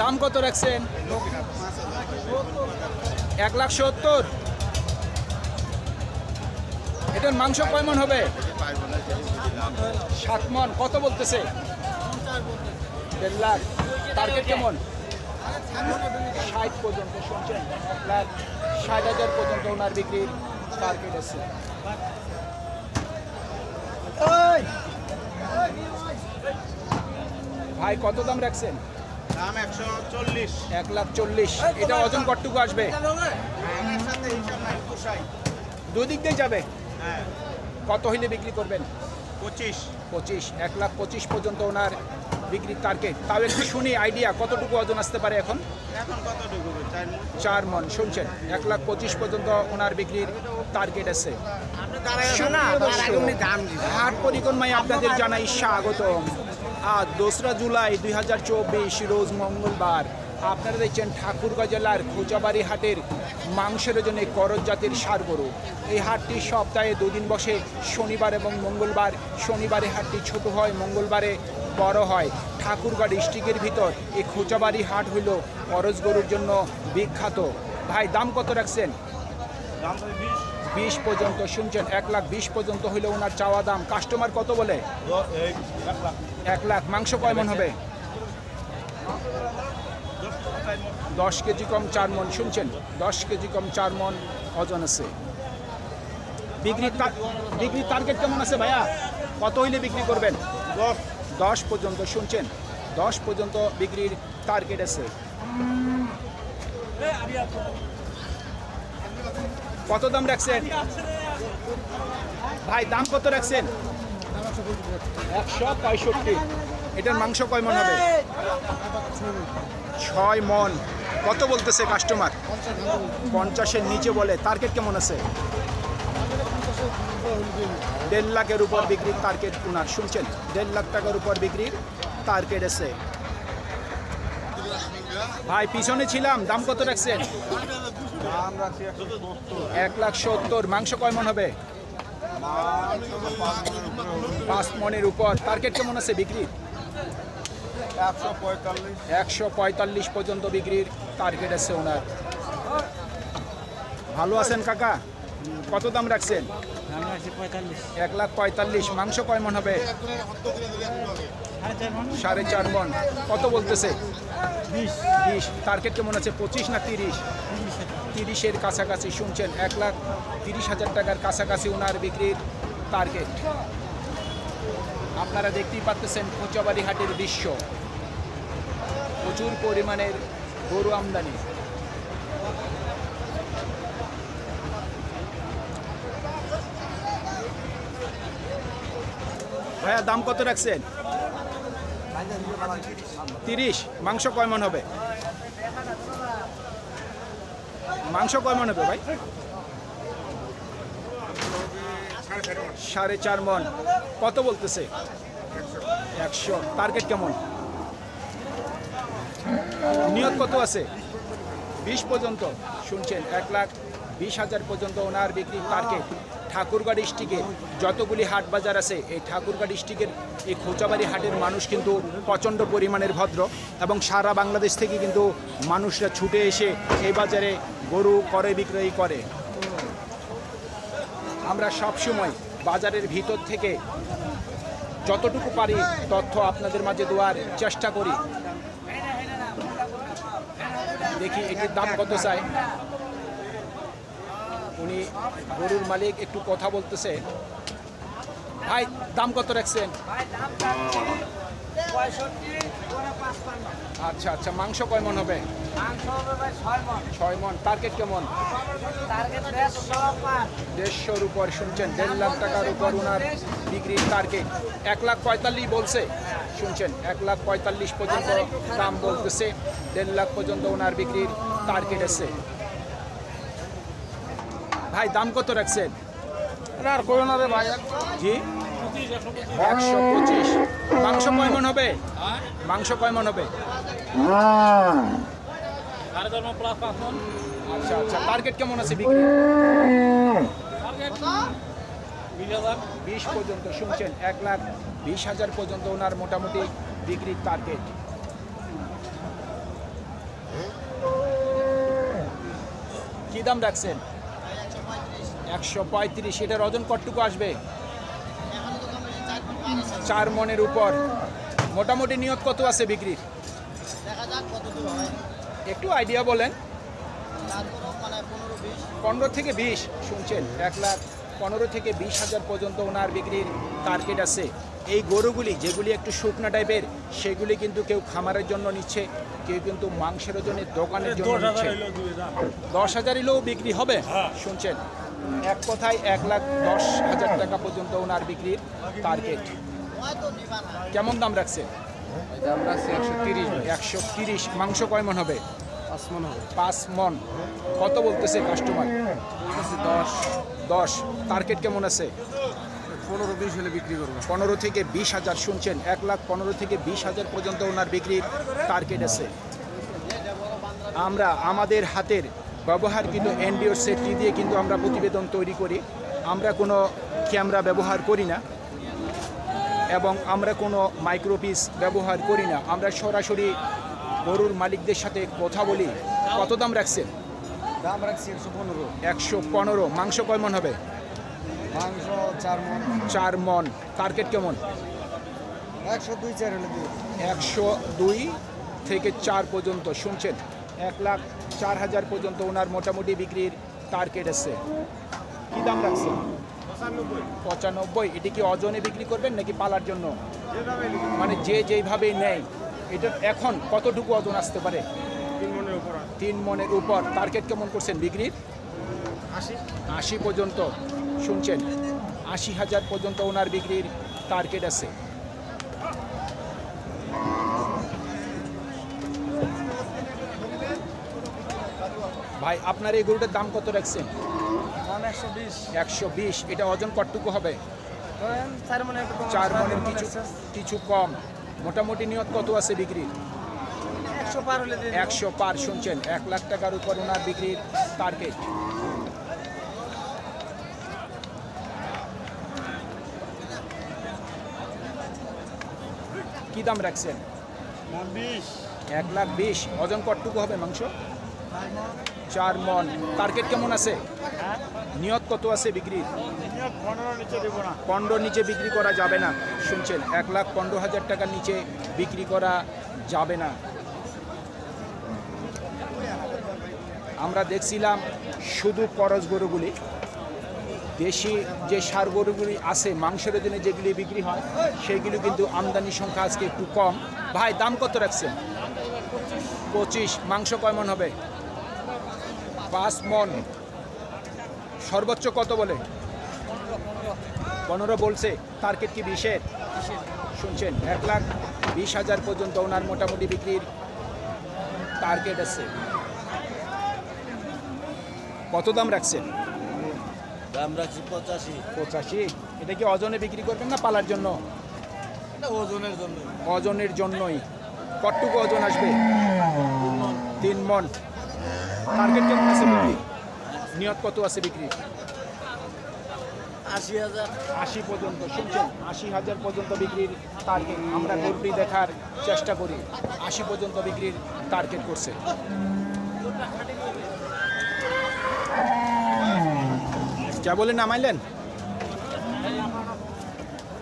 দাম কত রাখছেন? এক লাখ সত্তর। এটার মাংস কয় মন হবে? সাত মন কত বলতেছে? দেড় লাখ। টার্গেট কেমন? ষাট পর্যন্ত, শুনছেন? এক লাখ ষাট হাজার পর্যন্ত ওনার বিক্রির টার্গেট আছে। ভাই, কত দাম রাখছেন? দাম লাখ চল্লিশ। এটা ওজন কতটুকু আসবে। আমার সাথে হিসাব নাই পোষাই দুদিক দিয়ে যাবে? হ্যাঁ। কত হইলে বিক্রি করবেন? পঁচিশ। পঁচিশ এক লাখ পঁচিশ পর্যন্ত ওনার বিক্রির টার্গেট তাও একটু শুনি আইডিয়া কতটুকু ওজন আসতে পারে এখন? এখন কতটুকু? চার মন। শুনছেন? এক লাখ পঁচিশ পর্যন্ত ওনার বিক্রির টার্গেট আছে। হাট পরিক্রমায় আপনাদের জানাই স্বাগতম। আজ দোসরা জুলাই দুই হাজার চব্বিশ, রোজ মঙ্গলবার। আপনারা দেখছেন ঠাকুরগাঁ জেলার খোঁচাবাড়ি হাটের মাংসের জন্য করজ জাতির সার গরু। এই হাটটি সপ্তাহে দুদিন বসে, শনিবার এবং মঙ্গলবার। শনিবারে হাটটি ছোট হয়, মঙ্গলবারে বড় হয়। ঠাকুরগাঁ ডিস্ট্রিক্টের ভিতর এই খোঁচাবাড়ি হাট হইল করজ গরুর জন্য বিখ্যাত। ভাই, দাম কত রাখছেন? দাম বিশ পর্যন্ত শুনছেন এক লাখ বিশ পর্যন্ত হইলে ওনার চাওয়া দাম। কাস্টমার কত বলে? এক লাখ। মাংস কয়মন হবে? দশ দশ কেজি কম চার মন শুনছেন? দশ কেজি কম চার মন ওজন আছে। বিক্রি বিক্রি টার্গেট কেমন আছে ভাইয়া? কত হইলে বিক্রি করবেন? দশ। দশ পর্যন্ত শুনছেন? দশ পর্যন্ত বিক্রির টার্গেট আছে। কত দাম রাখছেন? ভাই, দাম কত রাখছেন? একশো পঁয়ষট্টি। এটার মাংস কয় মন হবে? ছয় মন। কত বলতেছে কাস্টমার পঞ্চাশের নিচে বলে। টার্গেট কেমন আছে? দেড় লাখের উপর বিক্রির টার্গেট ওনার শুনছেন? দেড় লাখ টাকার উপর বিক্রির টার্গেট আছে। ভাই, পিছনে ছিলাম। দাম কত রাখছেন? এক লাখ সত্তর। মাংস কয় মন হবে? পাঁচ মনের উপর। টার্গেট কেমন আছে বিক্রির একশো পঁয়তাল্লিশ পর্যন্ত বিক্রির টার্গেট আছে ওনার। ভালো আছেন কাকা? কত দাম রাখছেন? এক লাখ পঁয়তাল্লিশ। মাংস কয় মন হবে? সাড়ে চার মন। কত বলতেছে? বিশ। বিশ। টার্গেট কেমন আছে? পঁচিশ না তিরিশ? তিরিশের কাছাকাছি শুনছেন এক লাখ তিরিশ হাজার টাকার কাছাকাছি ওনার বিক্রির টার্গেট আপনারা দেখতেই পাচ্ছেন খোঁচাবাড়ি হাটের দৃশ্য। প্রচুর পরিমাণের গরু আমদানি। ভাইয়া, দাম কত রাখছেন? তিরিশ, মাংস কয় মন হবে? মাংস কয় মনে হবে ভাই? সাড়ে চার মন। কত বলতেছে? একশো। টার্গেট কেমন? নিয়ত কত আছে? বিশ পর্যন্ত। শুনছেন, এক লাখ বিশ হাজার পর্যন্ত ওনার বিক্রি টার্গেট ঠাকুরগাঁ ডিস্ট্রিক্টে যতগুলি হাট বাজার আছে, এই ঠাকুরগাঁ ডিস্ট্রিক্টের এই খোঁচাবাড়ি হাটের মানুষ কিন্তু প্রচণ্ড পরিমাণের ভদ্র এবং সারা বাংলাদেশ থেকে কিন্তু মানুষরা ছুটে এসে এই বাজারে গরু করে, বিক্রয় করে। আমরা সব সময় বাজারের ভিতর থেকে যতটুকু পারি তথ্য আপনাদের মাঝে দেওয়ার চেষ্টা করি। দেখি এটির দাম কত চাই? উনি গরুর মালিক, একটু কথা বলতেছে। ভাই, দাম কত রাখছেন? আচ্ছা আচ্ছা মাংস কয় মন হবে? ছয় মন। টার্গেট কেমন? দেড়শোর উপর শুনছেন, দেড় লাখ টাকার উপর ওনার বিক্রির টার্গেট এক লাখ পঁয়তাল্লিশ বলছে। শুনছেন, এক লাখ পঁয়তাল্লিশ পর্যন্ত দাম বলতেছে, দেড় লাখ পর্যন্ত ওনার বিক্রির টার্গেট আছে। ভাই দাম কত রাখছেন? আর করো রে ভাই জি? একশো পঁচিশ। মাংস কয়মন হবে? মাংস কয়মন হবে? আচ্ছা আচ্ছা টার্গেট কেমন আছে বিক্রি? বিশ পর্যন্ত শুনছেন এক লাখ বিশ হাজার পর্যন্ত ওনার মোটামুটি বিক্রির টার্গেট কি দাম রাখছেন? একশো পঁয়ত্রিশ এটার ওজন কতটুকু আসবে? চার মনের উপর। মোটামুটি নিয়ত কত আছে বিক্রির? হয় একটু আইডিয়া বলেন। পনেরো থেকে বিশ। শুনছেন এক লাখ পনেরো থেকে বিশ হাজার পর্যন্ত ওনার বিক্রির টার্গেট আছে। এই গরুগুলি যেগুলি একটু শুকনা টাইপের সেগুলি কিন্তু কেউ খামারের জন্য নিচ্ছে কেউ কিন্তু মাংসের জন্য দোকানের জন্য নিচ্ছে। দশ হাজার এলেও বিক্রি হবে? শুনছেন এক কথায় এক লাখ দশ হাজার টাকা পর্যন্ত ওনার বিক্রির টার্গেট কেমন দাম রাখছে? দাম রাখছি একশো তিরিশ একশো তিরিশ। মাংস কয় মন হবে? পাঁচ মন হবে। পাঁচ মন। কত বলতেছে কাস্টমার দশ। দশ। টার্গেট কেমন আছে? পনেরো বিশ হলে বিক্রি করব। পনেরো থেকে বিশ হাজার শুনছেন। এক লাখ পনেরো থেকে বিশ হাজার পর্যন্ত ওনার বিক্রির টার্গেট আছে। আমরা আমাদের হাতের ব্যবহারকৃত এনডিওর সেটটি দিয়ে কিন্তু আমরা প্রতিবেদন তৈরি করি। আমরা কোনো ক্যামেরা ব্যবহার করি না এবং আমরা কোনো মাইক্রোপিস ব্যবহার করি না। আমরা সরাসরি গরুর মালিকদের সাথে কথা বলি। কত দাম রাখছেন? দাম রাখছি একশো পনেরো। একশো পনেরো। মাংস কয় মন হবে? মাংস চার মন। চার মন। টার্গেট কেমন? একশো দুই চার একশো দুই থেকে চার পর্যন্ত। শুনছেন? এক লাখ চার হাজার পর্যন্ত ওনার মোটামুটি বিক্রির টার্গেট আছে কী দাম রাখছে? পঁচানব্বই। এটি কি অজনে বিক্রি করবেন নাকি পালার জন্য? মানে যে যেইভাবে নেয় এটা এখন কতটুকু ওজন আসতে পারে? তিন মনের উপর তিন মনের উপর। টার্গেট কেমন করছেন বিক্রির? আশি। আশি পর্যন্ত। শুনছেন? আশি হাজার পর্যন্ত ওনার বিক্রির টার্গেট আছে। ভাই আপনার এই গরুটার দাম কত রাখছেন? একশো বিশ। একশো বিশ এটা ওজন কতটুকু হবে? চার মনে মনের কিছু কিছু কম। মোটামুটি নিয়ত কত আছে বিক্রির? একশো পার শুনছেন? এক লাখ টাকার উপর ওনার বিক্রির টার্গেট কি দাম রাখছেন? এক লাখ বিশ। ওজন কতটুকু হবে মাংস? চার মন টার্গেট কেমন আছে? নিয়ত কত আছে বিক্রির? পনেরো নিচে বিক্রি করা যাবে না। শুনছেন, এক লাখ পনেরো হাজার টাকার নিচে বিক্রি করা যাবে না। আমরা দেখছিলাম শুধু করজ গরুগুলি। দেশি যে সার গরুগুলি আছে, মাংসের জন্য যেগুলি বিক্রি হয় সেগুলি কিন্তু আমদানি সংখ্যা আজকে একটু কম। ভাই, দাম কত রাখছেন? পঁচিশ। মাংস কয় মন হবে? পাঁচ মন সর্বোচ্চ কত বলে? পনেরো বলছে। টার্গেট কি বিশের? শুনছেন এক লাখ বিশ হাজার পর্যন্ত ওনার মোটামুটি বিক্রির টার্গেট আছে। কত দাম রাখছেন? দাম রাখছি পঁচাশি। পঁচাশি? এটা কি ওজনে বিক্রি করবেন না পালার জন্য? ওজনের জন্য ওজনের জন্যই। কতটুকু ওজন আসবে? তিন মন। টার্গেট কেমন আছে বিক্রি নিয়ত কত আছে বিক্রি আশি হাজার। আশি পর্যন্ত শুনছেন? আশি হাজার পর্যন্ত বিক্রির টার্গেট আমরা গরুটি দেখার চেষ্টা করি। আশি পর্যন্ত বিক্রির টার্গেট করছে। যা বলে নামাইলেন?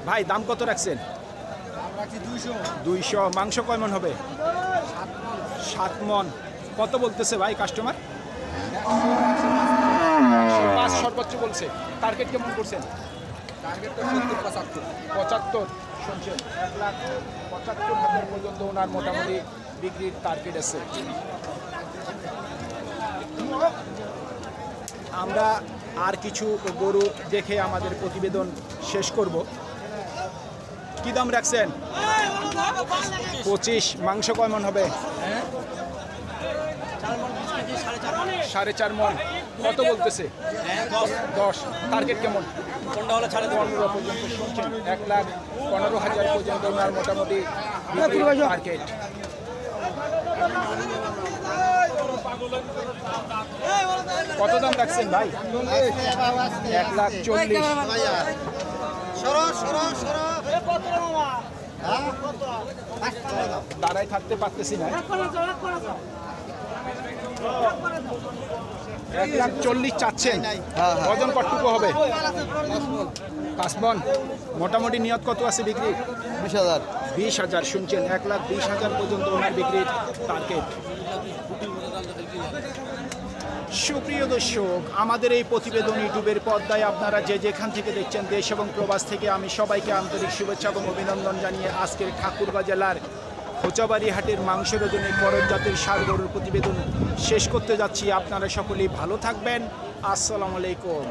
ভাই দাম কত রাখছেন? রাখছি দুইশো। দুইশো। মাংস কয় মন হবে? সাত মন। কত বলতেছে ভাই কাস্টমার পাঁচ সর্বোচ্চ বলছে। টার্গেট কেমন করছেন? পঁচাত্তর। শুনছেন? এক লাখ পঁচাত্তর হাজার পর্যন্ত ওনার মোটামুটি বিক্রির টার্গেট আছে। আমরা আর কিছু গরু দেখে আমাদের প্রতিবেদন শেষ করব। কি দাম রাখছেন? পঁচিশ। মাংস কয় মন হবে সাড়ে চার মন। কত বলতেছে? দশ। টার্গেট কেমন? কোনটা হলে ছাড়ে পনেরো পর্যন্ত শুনছেন। এক লাখ পনেরো হাজার পর্যন্ত ওনার মোটামুটি টার্গেট কত দাম রাখছেন ভাই? এক লাখ চল্লিশ। দাঁড়ায় থাকতে পারতেছি না। এক লাখ চল্লিশ চাচ্ছেন হ্যাঁ, ওজন কতটুকু হবে? পাঁচপন মোটামুটি নিয়ত কত আছে বিক্রি? বিশ হাজার। বিশ হাজার শুনছেন এক লাখ বিশ হাজার পর্যন্ত ওনার বিক্রির টার্গেট সুপ্রিয় দর্শক আমাদের এই প্রতিবেদন ইউটিউবের পর্দায় আপনারা যে যেখান থেকে দেখছেন দেশ এবং প্রবাস থেকে আমি সবাইকে আন্তরিক শুভেচ্ছা এবং অভিনন্দন জানিয়ে আজকের ঠাকুরগাঁ জেলার খোঁচাবাড়ি হাটের মাংসের ওজনে করজ জাতের সার গরুর প্রতিবেদন শেষ করতে যাচ্ছি। আপনারা সকলেই ভালো থাকবেন। আসসালামু আলাইকুম।